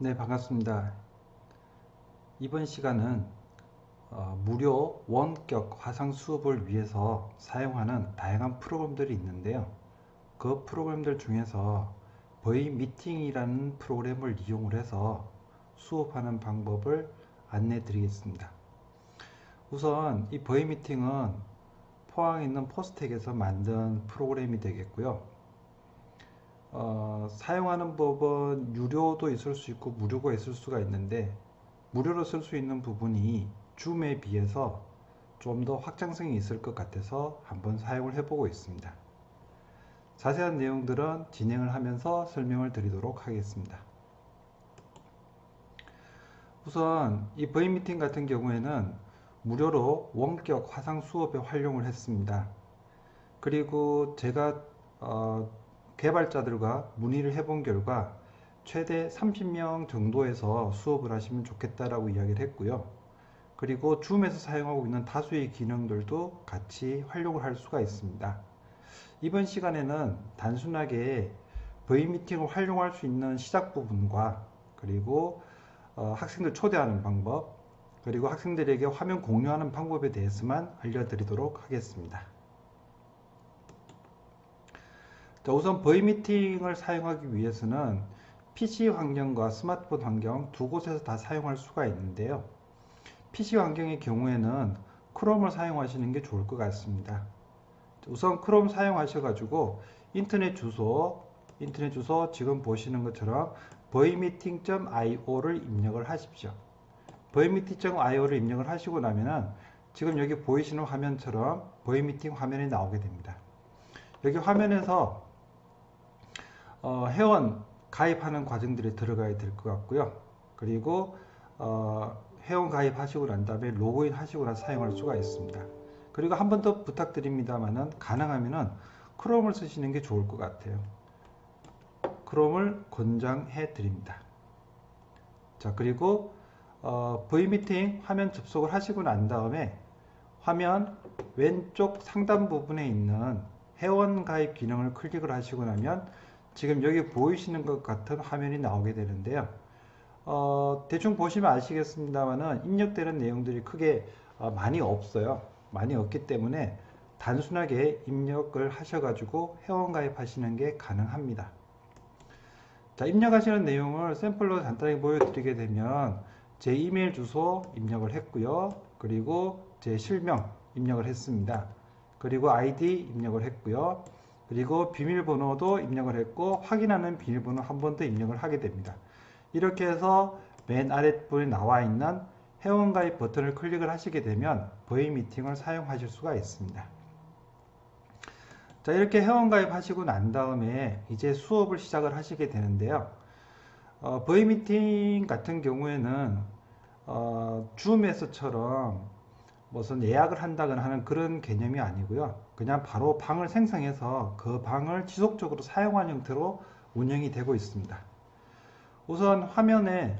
네, 반갑습니다. 이번 시간은 어, 무료 원격 화상 수업을 위해서 사용하는 다양한 프로그램들이 있는데요. 그 프로그램들 중에서 버이 미팅이라는 프로그램을 이용을 해서 수업하는 방법을 안내 드리겠습니다. 우선 이 버이 미팅은 포항에 있는 포스텍에서 만든 프로그램이 되겠고요. 어, 사용하는 법은 유료도 있을 수 있고 무료가 있을 수가 있는데 무료로 쓸 수 있는 부분이 줌에 비해서 좀 더 확장성이 있을 것 같아서 한번 사용을 해보고 있습니다. 자세한 내용들은 진행을 하면서 설명을 드리도록 하겠습니다. 우선 이 버이 미팅 같은 경우에는 무료로 원격 화상 수업에 활용을 했습니다. 그리고 제가 어, 개발자들과 문의를 해본 결과 최대 30명 정도에서 수업을 하시면 좋겠다라고 이야기를 했고요. 그리고 줌에서 사용하고 있는 다수의 기능들도 같이 활용을 할 수가 있습니다. 이번 시간에는 단순하게 V 미팅을 활용할 수 있는 시작 부분과 그리고 어, 학생들 초대하는 방법 그리고 학생들에게 화면 공유하는 방법에 대해서만 알려드리도록 하겠습니다. 자, 우선 버이 미팅을 사용하기 위해서는 PC 환경과 스마트폰 환경 두 곳에서 다 사용할 수가 있는데요. PC 환경의 경우에는 크롬을 사용하시는 게 좋을 것 같습니다. 우선 크롬 사용하셔가지고 인터넷 주소, 인터넷 주소 지금 보시는 것처럼 boymeeting.io를 입력을 하십시오. boymeeting.io를 입력을 하시고 나면은 지금 여기 보이시는 화면처럼 boymeeting 화면이 나오게 됩니다. 여기 화면에서 어, 회원 가입하는 과정들이 들어가야 될 것 같고요. 그리고 어, 회원 가입하시고 난 다음에 로그인 하시고 나서 사용할 수가 있습니다. 그리고 한 번 더 부탁드립니다만은 가능하면은 크롬을 쓰시는 게 좋을 것 같아요. 크롬을 권장해 드립니다. 자 그리고 어, V미팅 화면 접속을 하시고 난 다음에 화면 왼쪽 상단 부분에 있는 회원 가입 기능을 클릭을 하시고 나면 지금 여기 보이시는 것 같은 화면이 나오게 되는데요. 어, 대충 보시면 아시겠습니다만은 입력되는 내용들이 크게 어, 많이 없어요. 많이 없기 때문에 단순하게 입력을 하셔가지고 회원 가입하시는 게 가능합니다. 자, 입력하시는 내용을 샘플로 간단히 보여드리게 되면 제 이메일 주소 입력을 했고요. 그리고 제 실명 입력을 했습니다. 그리고 아이디 입력을 했고요. 그리고 비밀번호도 입력을 했고 확인하는 비밀번호 한 번 더 입력을 하게 됩니다. 이렇게 해서 맨 아랫부분에 나와 있는 회원가입 버튼을 클릭을 하시게 되면 버이 미팅을 사용하실 수가 있습니다. 자 이렇게 회원가입 하시고 난 다음에 이제 수업을 시작을 하시게 되는데요. 어, 버이 미팅 같은 경우에는 어, 줌에서처럼 무슨 예약을 한다거나 하는 그런 개념이 아니고요. 그냥 바로 방을 생성해서 그 방을 지속적으로 사용하는 형태로 운영이 되고 있습니다. 우선 화면에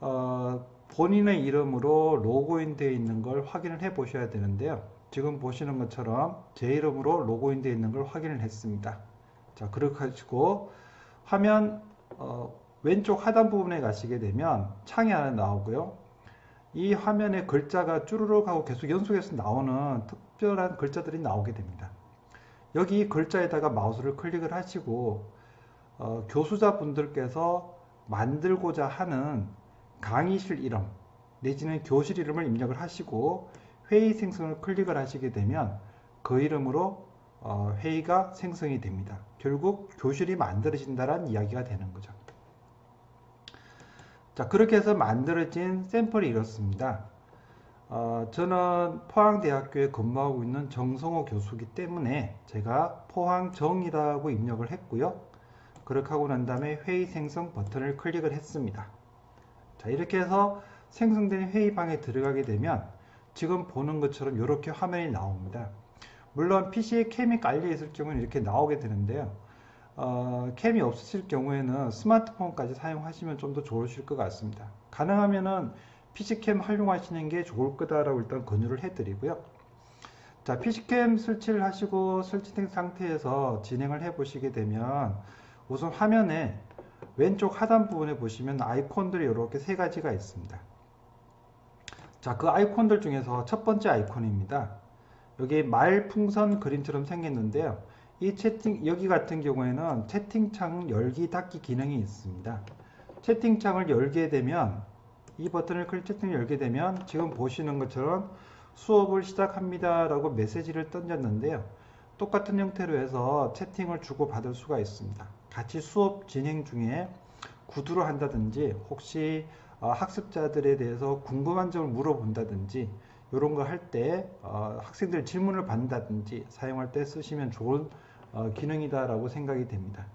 어, 본인의 이름으로 로그인 되어 있는 걸 확인을 해 보셔야 되는데요. 지금 보시는 것처럼 제 이름으로 로그인 되어 있는 걸 확인을 했습니다. 자, 그렇게 하시고 화면 어, 왼쪽 하단 부분에 가시게 되면 창이 하나 나오고요. 이 화면에 글자가 쭈르륵 하고 계속 연속해서 나오는 특별한 글자들이 나오게 됩니다. 여기 글자에다가 마우스를 클릭을 하시고 어, 교수자 분들께서 만들고자 하는 강의실 이름 내지는 교실 이름을 입력을 하시고 회의 생성을 클릭을 하시게 되면 그 이름으로 어, 회의가 생성이 됩니다. 결국 교실이 만들어진다는 이야기가 되는 거죠. 자 그렇게 해서 만들어진 샘플이 이렇습니다. 어, 저는 포항대학교에 근무하고 있는 정성호 교수기 때문에 제가 포항정이라고 입력을 했고요. 그렇게 하고 난 다음에 회의 생성 버튼을 클릭을 했습니다. 자 이렇게 해서 생성된 회의방에 들어가게 되면 지금 보는 것처럼 이렇게 화면이 나옵니다. 물론 PC에 캠이 깔려 있을 경우는 이렇게 나오게 되는데요. 어, 캠이 없으실 경우에는 스마트폰까지 사용하시면 좀 더 좋으실 것 같습니다. 가능하면은 PC캠 활용하시는 게 좋을 거다라고 일단 권유를 해드리고요. 자, PC캠 설치를 하시고 설치된 상태에서 진행을 해 보시게 되면 우선 화면에 왼쪽 하단 부분에 보시면 아이콘들이 이렇게 세 가지가 있습니다. 자, 그 아이콘들 중에서 첫 번째 아이콘입니다. 여기 말풍선 그림처럼 생겼는데요. 이 채팅, 여기 같은 경우에는 채팅창 열기 닫기 기능이 있습니다. 채팅창을 열게 되면 이 버튼을 클릭 채팅을 열게 되면 지금 보시는 것처럼 수업을 시작합니다 라고 메시지를 던졌는데요. 똑같은 형태로 해서 채팅을 주고받을 수가 있습니다. 같이 수업 진행 중에 구두를 한다든지 혹시 어, 학습자들에 대해서 궁금한 점을 물어본다든지 이런 거 할 때 학생들 질문을 받는다든지 사용할 때 쓰시면 좋은 어, 기능이다라고 생각이 됩니다.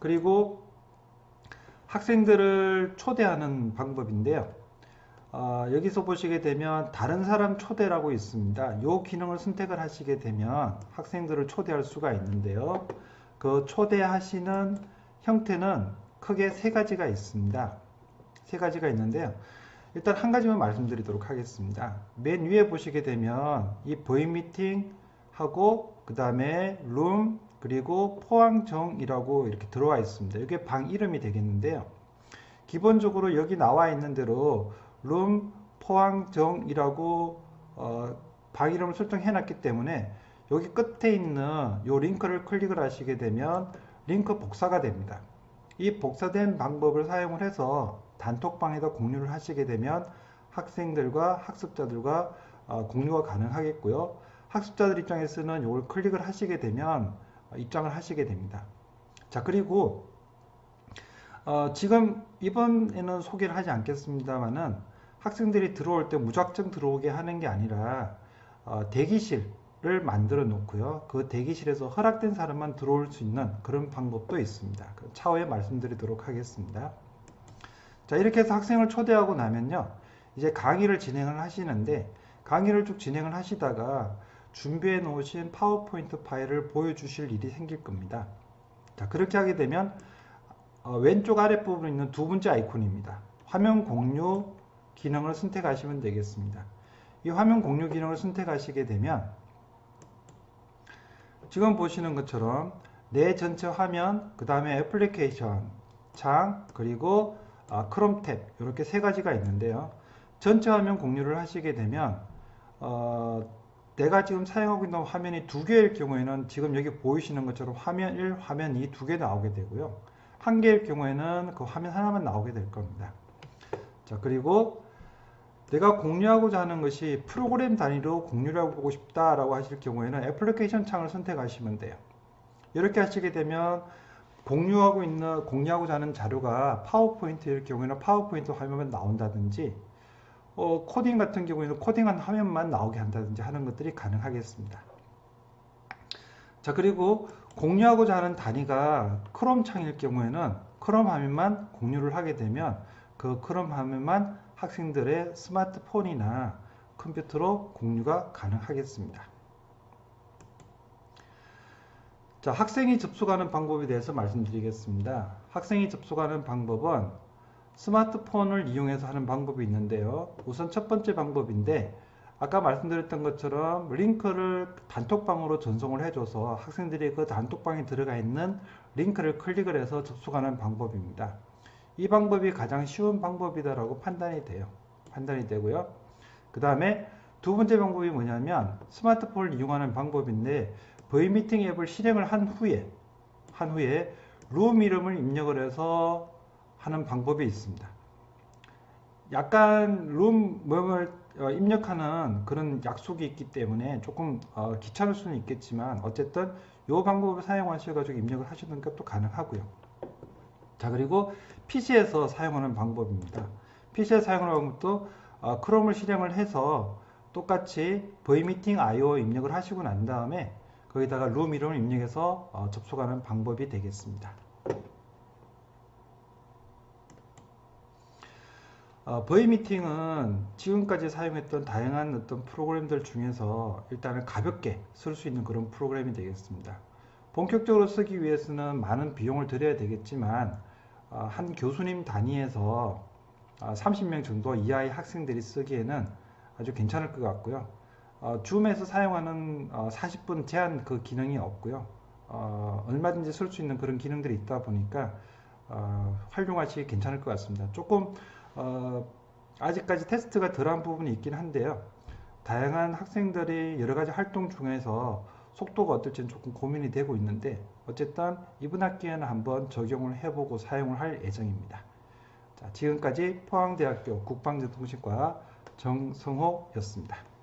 그리고 학생들을 초대하는 방법인데요. 어, 여기서 보시게 되면 다른 사람 초대라고 있습니다. 이 기능을 선택을 하시게 되면 학생들을 초대할 수가 있는데요. 그 초대하시는 형태는 크게 세 가지가 있습니다. 세 가지가 있는데요. 일단 한 가지만 말씀드리도록 하겠습니다. 맨 위에 보시게 되면 이 보잉 미팅 하고 그 다음에 룸 그리고 포항정이라고 이렇게 들어와 있습니다. 이게 방 이름이 되겠는데요. 기본적으로 여기 나와 있는 대로 룸 포항정이라고 어, 방 이름을 설정해 놨기 때문에 여기 끝에 있는 이 링크를 클릭을 하시게 되면 링크 복사가 됩니다. 이 복사된 방법을 사용을 해서 단톡방에다 공유를 하시게 되면 학생들과 학습자들과 어, 공유가 가능하겠고요. 학습자들 입장에서는 이걸 클릭을 하시게 되면 어, 입장을 하시게 됩니다. 자 그리고 어, 지금 이번에는 소개를 하지 않겠습니다만은 학생들이 들어올 때 무작정 들어오게 하는 게 아니라 어, 대기실을 만들어 놓고요. 그 대기실에서 허락된 사람만 들어올 수 있는 그런 방법도 있습니다. 그 차후에 말씀드리도록 하겠습니다. 자 이렇게 해서 학생을 초대하고 나면요. 이제 강의를 진행을 하시는데 강의를 쭉 진행을 하시다가 준비해 놓으신 파워포인트 파일을 보여주실 일이 생길 겁니다. 자, 그렇게 하게 되면 어, 왼쪽 아랫부분에 있는 두 번째 아이콘입니다. 화면 공유 기능을 선택하시면 되겠습니다. 이 화면 공유 기능을 선택하시게 되면 지금 보시는 것처럼 내 전체 화면, 그 다음에 애플리케이션 창, 그리고 아, 크롬 탭 이렇게 세 가지가 있는데요. 전체 화면 공유를 하시게 되면 어, 내가 지금 사용하고 있는 화면이 두 개일 경우에는 지금 여기 보이시는 것처럼 화면 1, 화면 2 두 개 나오게 되고요. 한 개일 경우에는 그 화면 하나만 나오게 될 겁니다. 자, 그리고 내가 공유하고자 하는 것이 프로그램 단위로 공유를 하고 싶다라고 하실 경우에는 애플리케이션 창을 선택하시면 돼요. 이렇게 하시게 되면 공유하고 있는 공유하고자 하는 자료가 파워포인트일 경우에는 파워포인트 화면만 나온다든지 어, 코딩 같은 경우에는 코딩한 화면만 나오게 한다든지 하는 것들이 가능하겠습니다. 자 그리고 공유하고자 하는 단위가 크롬 창일 경우에는 크롬 화면만 공유를 하게 되면 그 크롬 화면만 학생들의 스마트폰이나 컴퓨터로 공유가 가능하겠습니다. 자, 학생이 접속하는 방법에 대해서 말씀드리겠습니다. 학생이 접속하는 방법은 스마트폰을 이용해서 하는 방법이 있는데요. 우선 첫 번째 방법인데 아까 말씀드렸던 것처럼 링크를 단톡방으로 전송을 해줘서 학생들이 그 단톡방에 들어가 있는 링크를 클릭을 해서 접속하는 방법입니다. 이 방법이 가장 쉬운 방법이다라고 판단이 돼요. 판단이 되고요. 그 다음에 두 번째 방법이 뭐냐면 스마트폰을 이용하는 방법인데 V미팅 앱을 실행을 한 후에 한 후에 룸 이름을 입력을 해서 하는 방법이 있습니다. 약간 룸 모형을 어, 입력하는 그런 약속이 있기 때문에 조금 어, 귀찮을 수는 있겠지만 어쨌든 이 방법을 사용하셔가지고 입력을 하시는 것도 가능하고요. 자 그리고 PC에서 사용하는 방법입니다. PC에 사용하는 방법도 어, 크롬을 실행을 해서 똑같이 V미팅 IO 입력을 하시고 난 다음에 거기다가 룸 이름을 입력해서 접속하는 방법이 되겠습니다. 어, 버이 미팅은 지금까지 사용했던 다양한 어떤 프로그램들 중에서 일단은 가볍게 쓸 수 있는 그런 프로그램이 되겠습니다. 본격적으로 쓰기 위해서는 많은 비용을 들여야 되겠지만 어, 한 교수님 단위에서 어, 30명 정도 이하의 학생들이 쓰기에는 아주 괜찮을 것 같고요. 어, 줌에서 사용하는 40분 어, 제한 그 기능이 없고요. 어, 얼마든지 쓸 수 있는 그런 기능들이 있다 보니까 어, 활용하시기 괜찮을 것 같습니다. 조금 어, 아직까지 테스트가 덜한 부분이 있긴 한데요. 다양한 학생들이 여러 가지 활동 중에서 속도가 어떨지는 조금 고민이 되고 있는데 어쨌든 이번 학기에는 한번 적용을 해보고 사용을 할 예정입니다. 자, 지금까지 포항대학교 국방전통신과 정성호였습니다.